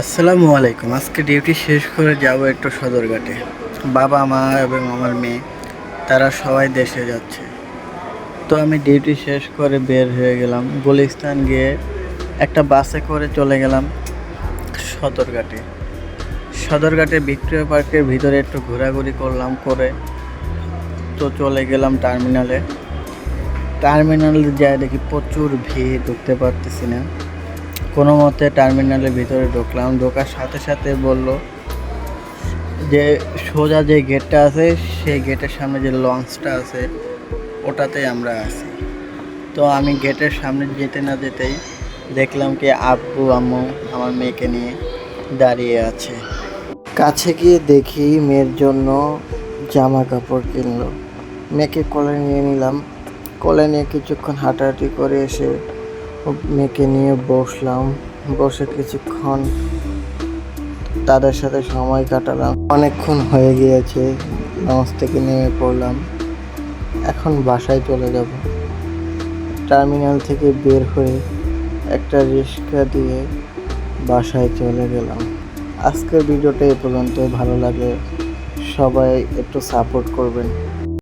আসসালামু আলাইকুম। আজকে ডিউটি শেষ করে যাব একটু সদরঘাটে। বাবা, মা এবং আমার মেয়ে, তারা সবাই দেশে যাচ্ছে। তো আমি ডিউটি শেষ করে বের হয়ে গেলাম। গুলিস্তান গিয়ে একটা বাসে করে চলে গেলাম সদরঘাটে। সদরঘাটে ভিক্টোরিয়া পার্কের ভিতরে একটু ঘোরাঘুরি করলাম করে তো চলে গেলাম টার্মিনালে। টার্মিনালে যায় দেখি প্রচুর ভিড়, ঢুকতে পারতেছি না। কোনো মতে টার্মিনালের ভিতরে ঢুকলাম। ঢোকার সাথে সাথে বলল যে, সোজা যে গেটটা আছে, সেই গেটের সামনে যে লঞ্চটা আছে ওটাতে আমরা আছি। তো আমি গেটের সামনে যেতে না যেতেই দেখলাম কি আব্বু, আম্মু আমার মেয়েকে নিয়ে দাঁড়িয়ে আছে। কাছে গিয়ে দেখি মেয়ের জন্য জামা কাপড় কিনলো। মেয়েকে কোলে নিয়ে নিলাম। কোলে নিয়ে কিছুক্ষণ হাঁটাহাঁটি করে এসে মেয়েকে নিয়ে বসলাম। বসে কিছুক্ষণ তাদের সাথে সময় কাটালাম। অনেকক্ষণ হয়ে গিয়েছে, নামাজ থেকে নেমে পড়লাম। এখন বাসায় চলে যাব। টার্মিনাল থেকে বের হয়ে একটা রিক্সা দিয়ে বাসায় চলে গেলাম। আজকের ভিডিওটা এ পর্যন্ত ভালো লাগে সবাই একটু সাপোর্ট করবেন।